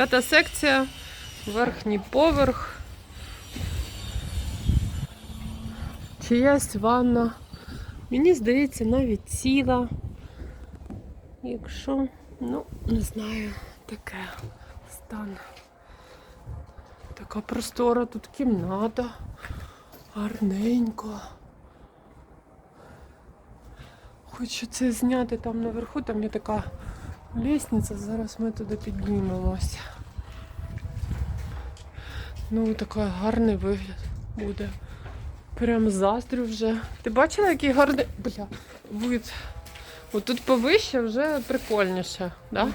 П'ята секція, верхній поверх. Чиясь ванна. Мені здається, навіть ціла. Якщо, ну, не знаю, таке стан. Така простора тут кімната. Гарненько. Хочу це зняти там наверху, там є така лісниця, зараз ми туди піднімемося. Ну, такий гарний вигляд буде. Прям заздрю вже. Ти бачила, який гарний бля, вид? От тут повище вже прикольніше, да?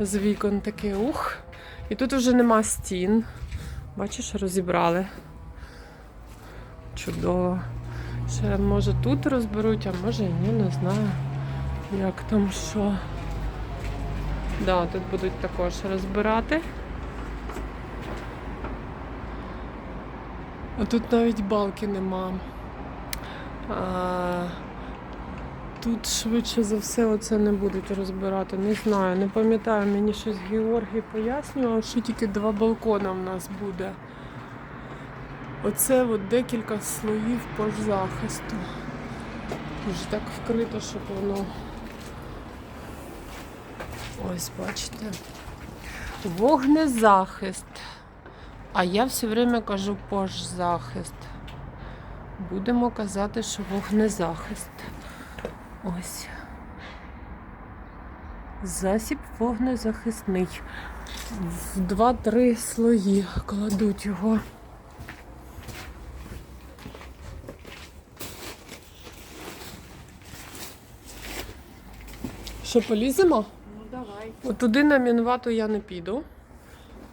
З вікон таке ух. І тут вже нема стін. Бачиш, розібрали. Чудово. Ще може тут розберуть, а може і ні, не знаю. Як там що. Да, тут будуть також розбирати. А тут навіть балки нема. А, тут швидше за все оце не будуть розбирати. Не знаю, не пам'ятаю, мені щось Георгій пояснював, що тільки два балкона в нас буде. Оце от декілька слоїв пожзахисту. Вже так вкрито, щоб воно. Ось, бачите. Вогнезахист. А я все время кажу пожзахист. Будемо казати, що вогнезахист. Ось. Засіб вогнезахисний. В 2-3 слої кладуть його. Що, поліземо? От туди на мінвату я не піду.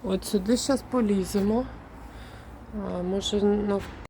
От сюди зараз поліземо. А, може, нав...